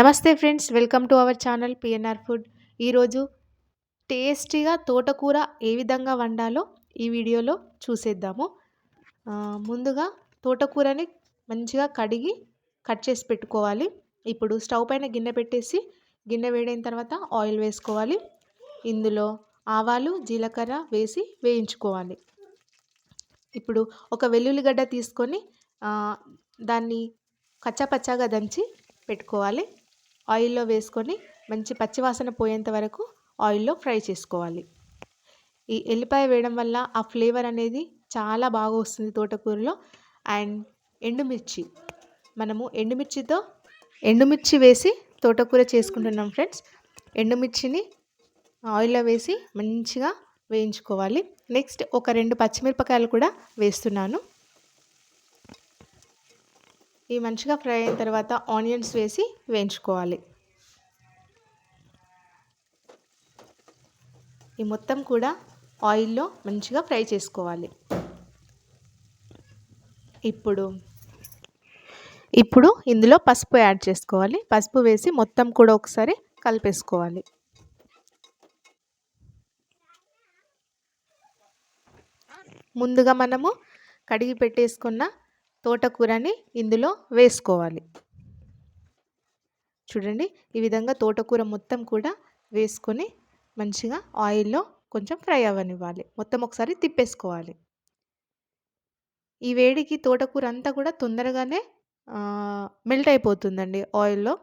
నమస్తే friends welcome to our channel PNR food ఈరోజు టేస్టీగా తోటకూర ఏ విధంగా వండాలో ఈ వీడియోలో చూసేద్దాము. ముందుగా తోటకూరని మంచిగా కడిగి కట్ చేసి పెట్టుకోవాలి. ఇప్పుడు స్టవ్ పైన గిన్నె పెట్టేసి గిన్నె వేడైన తర్వాత ఆయిల్ వేసుకోవాలి. ఇందులో ఆవాలు జీలకర్ర వేసి వేయించుకోవాలి. ఇప్పుడు ఒక వెల్లుల్లిగడ్డ తీసుకొని దాన్ని కచ్చాపచ్చాగా దంచి పెట్టుకోవాలి. ఆయిల్లో వేసుకొని మంచి పచ్చివాసన పోయేంత వరకు ఆయిల్లో ఫ్రై చేసుకోవాలి. ఈ ఎల్లిపాయ వేయడం వల్ల ఆ ఫ్లేవర్ అనేది చాలా బాగా వస్తుంది తోటకూరలో. అండ్ ఎండుమిర్చి. మనము ఎండుమిర్చితో ఎండుమిర్చి వేసి తోటకూర చేసుకుంటున్నాం ఫ్రెండ్స్. ఎండుమిర్చిని ఆయిల్లో వేసి మంచిగా వేయించుకోవాలి. నెక్స్ట్ ఒక రెండు పచ్చిమిరపకాయలు కూడా వేస్తున్నాను. ఈ మంచిగా ఫ్రై అయిన తర్వాత ఆనియన్స్ వేసి వేయించుకోవాలి. ఈ మొత్తం కూడా ఆయిల్లో మంచిగా ఫ్రై చేసుకోవాలి. ఇప్పుడు ఇప్పుడు ఇందులో పసుపు యాడ్ చేసుకోవాలి. పసుపు వేసి మొత్తం కూడా ఒకసారి కలిపేసుకోవాలి. ముందుగా మనము కడిగి పెట్టేసుకున్న తోటకూరని ఇందులో వేసుకోవాలి. చూడండి ఈ విధంగా తోటకూర మొత్తం కూడా వేసుకొని మంచిగా ఆయిల్లో కొంచెం ఫ్రై అవ్వనివ్వాలి. మొత్తం ఒకసారి తిప్పేసుకోవాలి. ఈ వేడికి తోటకూర అంతా కూడా తొందరగానే మెల్ట్ అయిపోతుందండి ఆయిల్లో.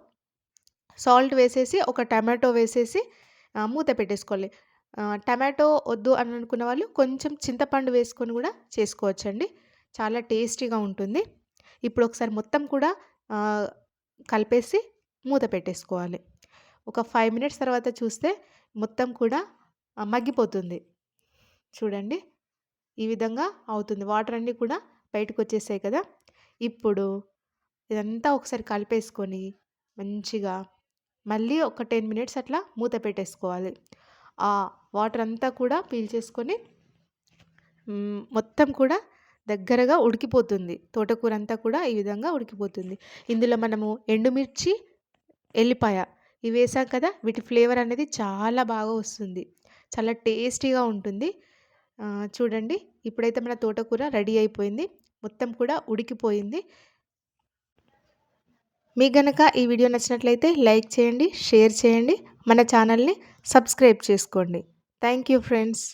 సాల్ట్ వేసేసి ఒక టమాటో వేసేసి మూత పెట్టేసుకోవాలి. టమాటో వద్దు అని అనుకున్న వాళ్ళు కొంచెం చింతపండు వేసుకొని కూడా చేసుకోవచ్చండి. చాలా టేస్టీగా ఉంటుంది. ఇప్పుడు ఒకసారి మొత్తం కూడా కలిపేసి మూత పెట్టేసుకోవాలి. ఒక ఫైవ్ మినిట్స్ తర్వాత చూస్తే మొత్తం కూడా మగ్గిపోతుంది. చూడండి ఈ విధంగా అవుతుంది. వాటర్ అన్నీ కూడా బయటకు వచ్చేసాయి కదా. ఇప్పుడు ఇదంతా ఒకసారి కలిపేసుకొని మంచిగా మళ్ళీ ఒక టెన్ మినిట్స్ అట్లా మూత పెట్టేసుకోవాలి. ఆ వాటర్ అంతా కూడా పీల్చేసుకొని మొత్తం కూడా దగ్గరగా ఉడికిపోతుంది. తోటకూర అంతా కూడా ఈ విధంగా ఉడికిపోతుంది. ఇందులో మనము ఎండుమిర్చి ఎల్లిపాయ ఇవి వేసాం కదా వీటి ఫ్లేవర్ అనేది చాలా బాగా వస్తుంది. చాలా టేస్టీగా ఉంటుంది. చూడండి. ఇప్పుడైతే మన తోటకూర రెడీ అయిపోయింది. మొత్తం కూడా ఉడికిపోయింది. మీకు గనక ఈ వీడియో నచ్చినట్లయితే లైక్ చేయండి షేర్ చేయండి. మన ఛానల్ని సబ్స్క్రైబ్ చేసుకోండి. Thank you friends.